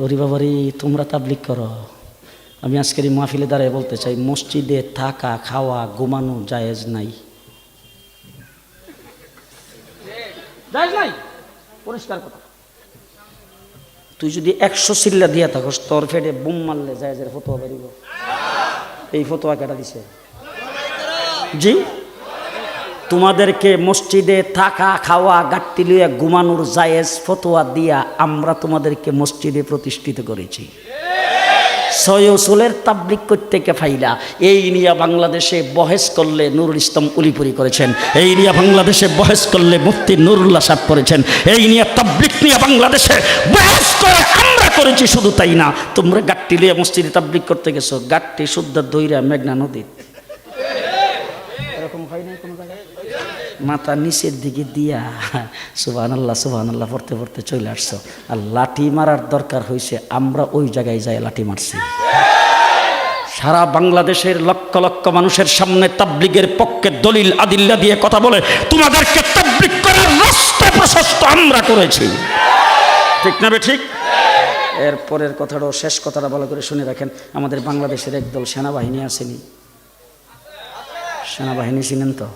হরি বাবারি তোমরা তাবলিক করো। আমি আজকের এই মাহফিলে দাঁড়িয়ে বলতে চাই মসজিদে থাকা খাওয়া ঘুমানো জায়েজ নাই। জায়েজ নাই? পরিষ্কার কথা। তুই যদি একশো সিল্লা দিয়া থাকস তোর ফেটে বুম মারলে জায়েজের ফতোয়া বেরিব। এই ফতোয়া কেটা দিছে? জি? তোমাদেরকে মসজিদে থাকা, খাওয়া গাট্টি লইয়া ঘুমানোর জায়েজ ফতোয়া দিয়া আমরা তোমাদেরকে মসজিদে প্রতিষ্ঠিত করেছি। সয়সুলের তাবলিক করতে ফাইলা। এই নিয়ে বাংলাদেশে বহেস করলে নুরুল ইসলাম উলিপুরি করেছেন। এই নিয়ে বাংলাদেশে বহেস করলে মুফতি নুরুল্লাহ সাহেব করেছেন এই নিয়ে তাবলিক নিয়ে বাংলাদেশে বহেস করে আমরা করেছি, শুধু তাই না। তোমরা গাট্টি লিয়ে মসজিদে তাবলিক করতে গেছো। গাট্টি শুদ্ধ দইরা মেঘনা নদী এরকম হয় নাই কোনো জায়গায়? মাথা নিচের দিকে দিয়া সুবাহ আল্লাহ সুবাহ আল্লাহ পড়তে পড়তে চলে আসছো। আর লাঠি মারার দরকার হয়েছে আমরা ওই জায়গায় যাই লাঠি মারছি। সারা বাংলাদেশের লক্ষ লক্ষ মানুষের সামনে তাবলিগের পক্ষে দলিল আদিল্লা দিয়ে কথা বলে, তোমাদেরকে তাবলিগ করার রাস্তা প্রশস্ত আমরা করেছি। ঠিক না ঠিক? এরপরের কথাটাও শেষ কথাটা ভালো করে শুনে রাখেন, আমাদের বাংলাদেশের একদল সেনাবাহিনী আসেনি। সেনাবাহিনী চিনেন তো?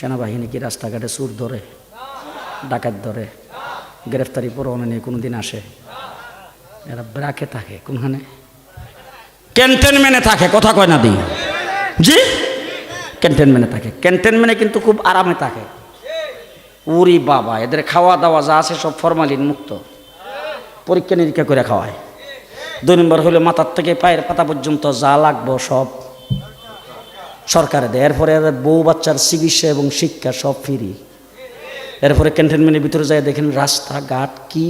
সেনাবাহিনী কি রাস্তাঘাটে চুর ধরে, ডাকাত ধরে, গ্রেফতারি পরোয়ানা নিয়ে কোনো দিন আসে? এরা ব্রাকে থাকে, কোনখানে? ক্যান্টনমেন্টে থাকে, কথা কয় না দি? জি? ক্যান্টনমেন্টে থাকে। ক্যান্টনমেন্টে কিন্তু খুব আরামে থাকে। উরি বাবা, এদের খাওয়া দাওয়া যা আছে সব ফরমালিন মুক্ত। পরীক্ষা নিরীক্ষা করে খাওয়ায়। দুই নম্বর হলো মাথার থেকে পায়ের পাতা পর্যন্ত যা লাগবো সব সরকারে দেয়। এরপরে বউ বাচ্চার চিকিৎসা এবং শিক্ষা সব ফ্রি। এরপরে ক্যান্টনমেন্টের ভিতরে যায় দেখেন রাস্তাঘাট কি